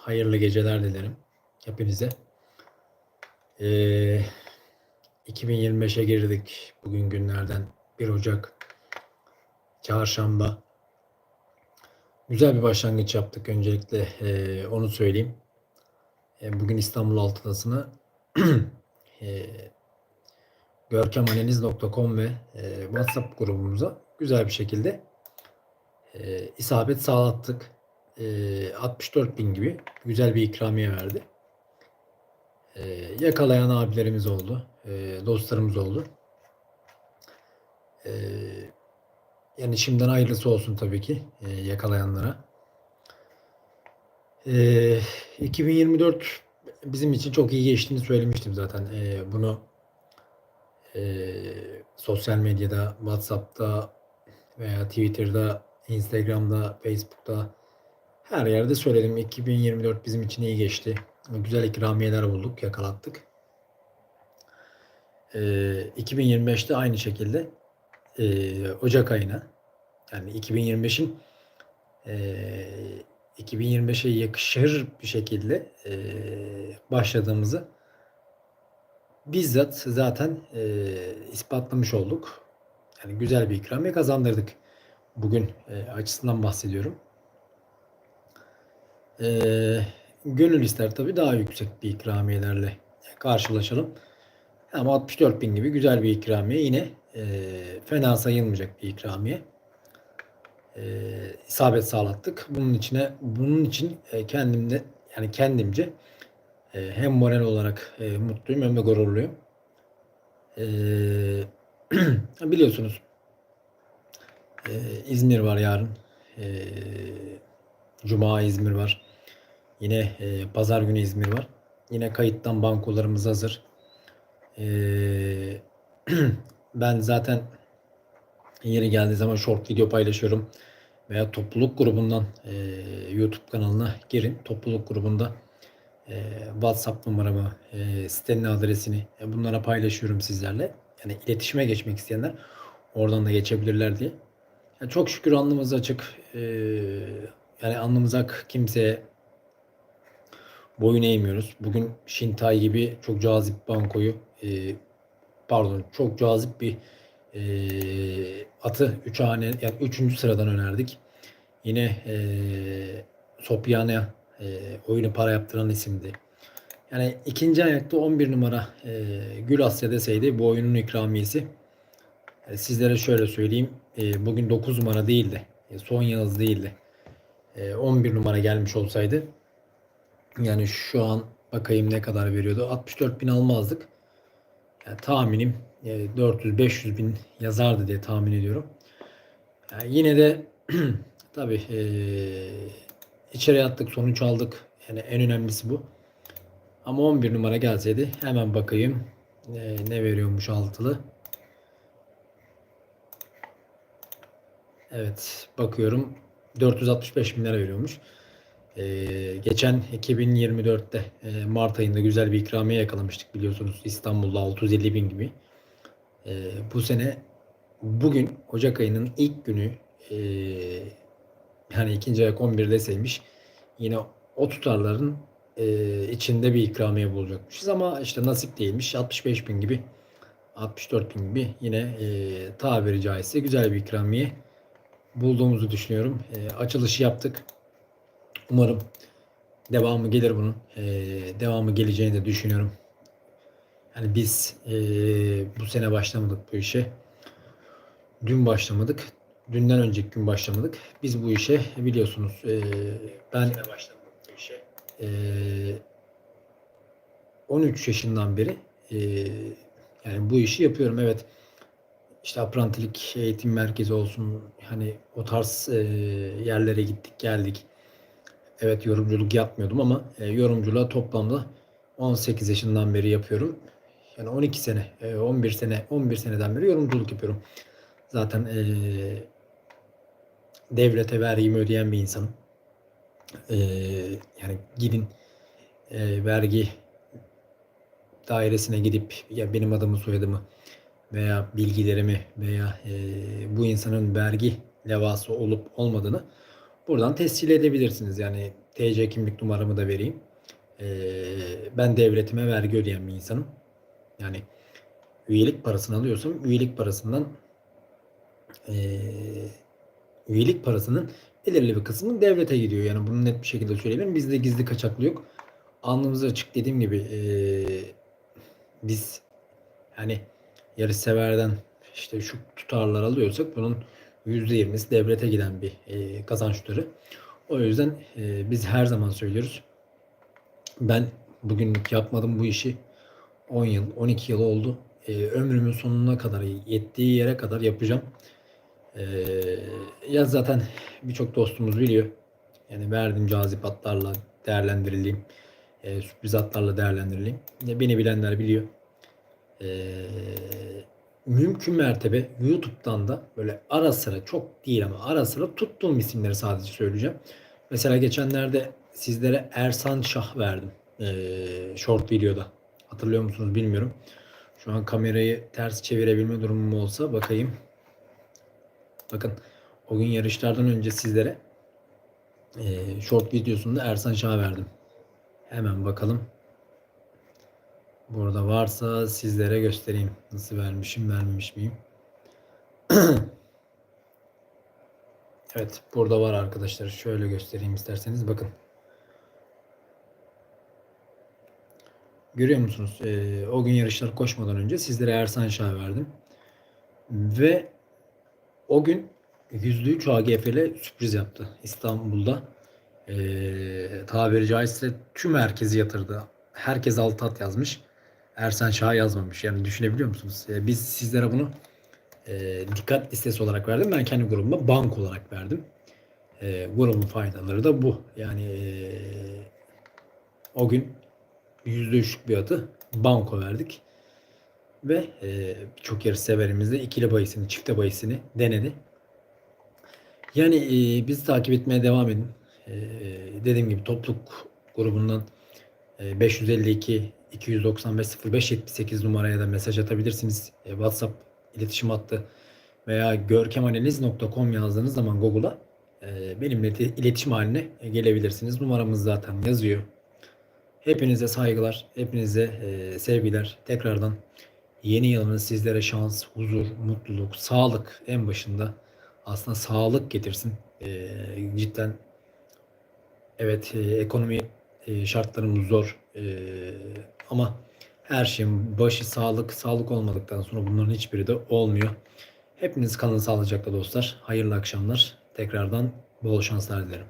hayırlı geceler dilerim hepinize. Ee, 2025'e girdik. Bugün günlerden 1 Ocak Çarşamba. Güzel bir başlangıç yaptık. Öncelikle e, onu söyleyeyim. E, bugün İstanbul Altıdası'nı e, görkemanaliz.com ve e, WhatsApp grubumuza güzel bir şekilde e, isabet sağlattık. E, 64 bin gibi güzel bir ikramiye verdi. E, yakalayan abilerimiz oldu. E, dostlarımız oldu. E, yani şimdiden hayırlısı olsun tabii ki e, yakalayanlara. E, 2024 bizim için çok iyi geçtiğini söylemiştim zaten. E, bunu e, sosyal medyada, WhatsApp'ta veya Twitter'da, Instagram'da, Facebook'ta her yerde söyledim. 2024 bizim için iyi geçti. Güzel ikramiyeler bulduk, yakalattık. E, 2025'te aynı şekilde e, Ocak ayına yani 2025'in e, 2025'e yakışır bir şekilde e, başladığımızı bizzat zaten e, ispatlamış olduk. Yani güzel bir ikramiye kazandırdık. Bugün e, açısından bahsediyorum. E, gönül ister tabii daha yüksek bir ikramiyelerle karşılaşalım. Ama 64 bin gibi güzel bir ikramiye yine e, fena sayılmayacak bir ikramiye. E, isabet sağlattık. Bunun içine bunun için e, kendimde yani kendimce e, hem moral olarak e, mutluyum hem de gururluyum. E, biliyorsunuz e, İzmir var yarın. E, Cuma İzmir var. Yine e, pazar günü İzmir var. Yine kayıttan bankolarımız hazır. E, ben zaten yeri geldiği zaman short video paylaşıyorum. Veya topluluk grubundan e, YouTube kanalına girin. Topluluk grubunda e, WhatsApp numaramı, e, sitenin adresini e, bunlara paylaşıyorum sizlerle. Yani iletişime geçmek isteyenler oradan da geçebilirler diye. Yani çok şükür alnımız açık. E, yani alnımız ak kimseye boyun eğmiyoruz. Bugün Şintay gibi çok cazip bankoyu e, pardon çok cazip bir e, atı 3 hane yani 3. sıradan önerdik. Yine e, Sopyane e, oyunu para yaptıran isimdi. Yani ikinci ayakta 11 numara e, Gül Asya deseydi bu oyunun ikramiyesi e, sizlere şöyle söyleyeyim. E, bugün 9 numara değildi. E, son Yağız değildi. E, 11 numara gelmiş olsaydı yani şu an bakayım ne kadar veriyordu. 64 bin almazdık. Yani tahminim e, 400-500 bin yazardı diye tahmin ediyorum. Yani yine de tabii e, içeri attık, sonuç aldık. Yani en önemlisi bu. Ama 11 numara gelseydi hemen bakayım e, ne veriyormuş altılı. Evet bakıyorum 465 bin lira veriyormuş. Ee, geçen 2024'te e, Mart ayında güzel bir ikramiye yakalamıştık biliyorsunuz İstanbul'da 650 bin gibi. Ee, bu sene bugün Ocak ayının ilk günü e, yani ikinci ayak 11 deseymiş yine o tutarların e, içinde bir ikramiye bulacakmışız ama işte nasip değilmiş 65 bin gibi 64 bin gibi yine e, tabiri caizse güzel bir ikramiye bulduğumuzu düşünüyorum. E, açılışı yaptık. Umarım devamı gelir bunun. E, devamı geleceğini de düşünüyorum. Yani biz e, bu sene başlamadık bu işe. Dün başlamadık. Dünden önceki gün başlamadık. Biz bu işe biliyorsunuz e, ben bu işe. E, 13 yaşından beri e, yani bu işi yapıyorum. Evet işte aprantilik eğitim merkezi olsun hani o tarz e, yerlere gittik geldik. Evet yorumculuk yapmıyordum ama e, yorumculuğa toplamda 18 yaşından beri yapıyorum. Yani 12 sene, e, 11 sene, 11 seneden beri yorumculuk yapıyorum. Zaten e, devlete vergimi ödeyen bir insanım. E, yani gidin e, vergi dairesine gidip ya benim adımı soyadımı veya bilgilerimi veya e, bu insanın vergi levası olup olmadığını buradan tescil edebilirsiniz. Yani TC kimlik numaramı da vereyim. Ee, ben devletime vergi ödeyen bir insanım. Yani üyelik parasını alıyorsam üyelik parasından ee, üyelik parasının belirli bir kısmı devlete gidiyor. Yani bunu net bir şekilde söyleyebilirim. Bizde gizli kaçaklı yok. Alnımız açık dediğim gibi ee, biz yani yarışseverden işte şu tutarlar alıyorsak bunun %20'si devlete giden bir e, kazanç türü. O yüzden e, biz her zaman söylüyoruz. Ben bugünlük yapmadım bu işi. 10 yıl, 12 yıl oldu. E, ömrümün sonuna kadar, yettiği yere kadar yapacağım. E, ya zaten birçok dostumuz biliyor. Yani verdiğim cazip atlarla değerlendirileyim. E, sürpriz atlarla değerlendirileyim. Ya beni bilenler biliyor. E, mümkün mertebe YouTube'dan da böyle ara sıra çok değil ama ara sıra tuttuğum isimleri sadece söyleyeceğim. Mesela geçenlerde sizlere Ersan Şah verdim. Ee, short videoda. Hatırlıyor musunuz bilmiyorum. Şu an kamerayı ters çevirebilme durumum olsa bakayım. Bakın o gün yarışlardan önce sizlere e, short videosunda Ersan Şah verdim. Hemen bakalım. Burada varsa sizlere göstereyim. Nasıl vermişim, vermemiş miyim? evet, burada var arkadaşlar. Şöyle göstereyim isterseniz. Bakın. Görüyor musunuz? Ee, o gün yarışlar koşmadan önce sizlere Ersan Şah verdim. Ve o gün %3 AGF'le sürpriz yaptı İstanbul'da. Ee, tabiri caizse tüm herkesi yatırdı. Herkes altı at yazmış. Ersan Şah yazmamış. Yani düşünebiliyor musunuz? Ee, biz sizlere bunu e, dikkat listesi olarak verdim. Ben kendi grubuma bank olarak verdim. E, grubun faydaları da bu. Yani e, o gün %3'lük bir atı banko verdik. Ve e, birçok yarış severimiz de ikili bayisini, çifte bayisini denedi. Yani e, bizi takip etmeye devam edin. E, dediğim gibi topluluk grubundan e, 552 295 0578 numaraya da mesaj atabilirsiniz. E, WhatsApp iletişim hattı veya görkemanaliz.com yazdığınız zaman Google'a e, benimle iletişim haline gelebilirsiniz. Numaramız zaten yazıyor. Hepinize saygılar, hepinize e, sevgiler. Tekrardan yeni yılınız sizlere şans, huzur, mutluluk, sağlık en başında aslında sağlık getirsin. E, cidden evet e, ekonomi e, şartlarımız zor. E, ama her şeyin başı sağlık. Sağlık olmadıktan sonra bunların hiçbiri de olmuyor. Hepiniz kalın sağlıcakla dostlar. Hayırlı akşamlar. Tekrardan bol şanslar dilerim.